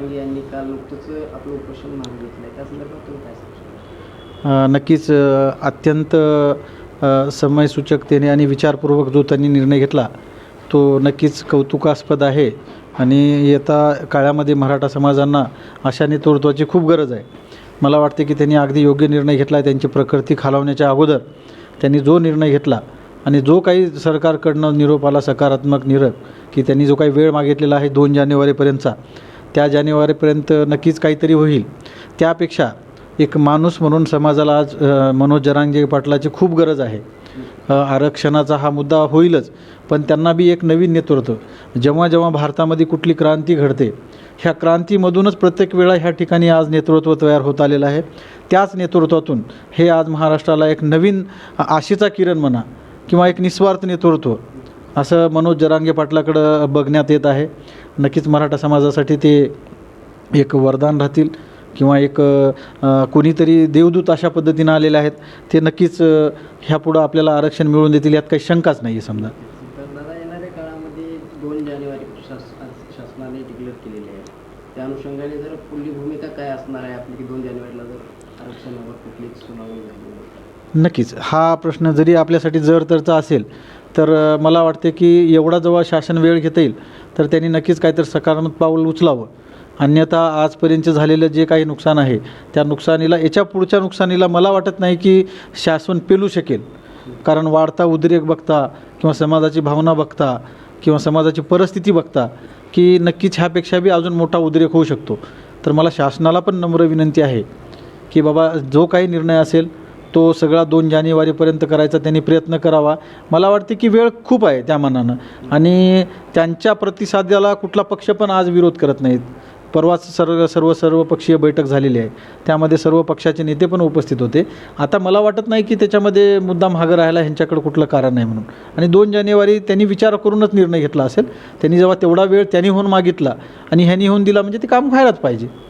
दिवसाचं आपलं उपोषण मागे घेतलं आहे त्या संदर्भात तुम्ही काय सांगू नक्कीच अत्यंत समयसूचकतेने आणि विचारपूर्वक जो त्यांनी निर्णय घेतला तो नक्कीच कौतुकास्पद आहे. आणि येता काळामध्ये मराठा समाजांना अशा नेतृत्वाची खूप गरज आहे. मला वाटते की त्यांनी अगदी योग्य निर्णय घेतला आहे त्यांची प्रकृती खालावण्याच्या अगोदर त्यांनी जो निर्णय घेतला आणि जो काही सरकारकडनं निरोप आला सकारात्मक निरोप की त्यांनी जो काही वेळ मागितलेला आहे दोन जानेवारीपर्यंतचा त्या जानेवारीपर्यंत नक्कीच काहीतरी होईल. त्यापेक्षा एक माणूस म्हणून समाजाला आज मनोज जरांगे पाटलाची खूप गरज आहे. आरक्षणाचा हा मुद्दा होईलच पण त्यांना बी एक नवीन नेतृत्व. जेव्हा जेव्हा भारतामध्ये कुठली क्रांती घडते ह्या क्रांतीमधूनच प्रत्येक वेळा ह्या ठिकाणी आज नेतृत्व तयार होत आलेलं आहे. त्याच नेतृत्वातून हे आज महाराष्ट्राला एक नवीन आशेचा किरण म्हणा किंवा एक निस्वार्थ नेतृत्व असं मनोज जरांगे पाटलाकडं बघण्यात येत आहे. नक्कीच मराठा समाजासाठी ते एक वरदान राहतील किंवा एक कोणीतरी देवदूत अशा पद्धतीनं आलेले आहेत ते नक्कीच ह्यापुढं आपल्याला आरक्षण मिळवून देतील यात काही शंकाच नाही आहे समजा. तर दादा येणाऱ्या काळामध्ये दोन जानेवारी शास शासनाने डिक्लेअर केलेली आहे. त्या अनुषंगाने जर पुढली भूमिका काय असणार आहे आपली की दोन जानेवारीला जर आरक्षणावर कुठलीच सुनावणी झाली नाही. नक्कीच. हा प्रश्न जरी आपल्यासाठी जर तरचा असेल तर मला वाटते की एवढा जेव्हा शासन वेळ घेता येईल तर त्यांनी नक्कीच काहीतरी सकारात्मक पाऊल उचलावं. अन्यथा आजपर्यंत झालेलं जे काही नुकसान आहे त्या नुकसानीला याच्या पुढच्या नुकसानीला मला वाटत नाही की शासन पेलू शकेल. कारण वाढता उद्रेक बघता किंवा समाजाची भावना बघता किंवा समाजाची परिस्थिती बघता की नक्कीच ह्यापेक्षा बी अजून मोठा उद्रेक होऊ शकतो. तर मला शासनाला पण नम्र विनंती आहे की बाबा जो काही निर्णय असेल तो सगळा दोन जानेवारीपर्यंत करायचा त्यांनी प्रयत्न करावा. मला वाटते की वेळ खूप आहे त्या मनानं. आणि त्यांच्या प्रतिसादाला कुठला पक्ष पण आज विरोध करत नाहीत. परवाच सर्व सर्व सर्व पक्षीय बैठक झालेली आहे. त्यामध्ये सर्व पक्षाचे नेते पण उपस्थित होते. आता मला वाटत नाही की त्याच्यामध्ये मुद्दाम हागर राहायला ह्यांच्याकडे कुठलं कारण नाही म्हणून. आणि दोन जानेवारी त्यांनी विचार करूनच निर्णय घेतला असेल. त्यांनी जेव्हा तेवढा वेळ त्यांनी होऊन मागितला आणि ह्यांनी होऊन दिला म्हणजे ते काम व्हायलाच पाहिजे.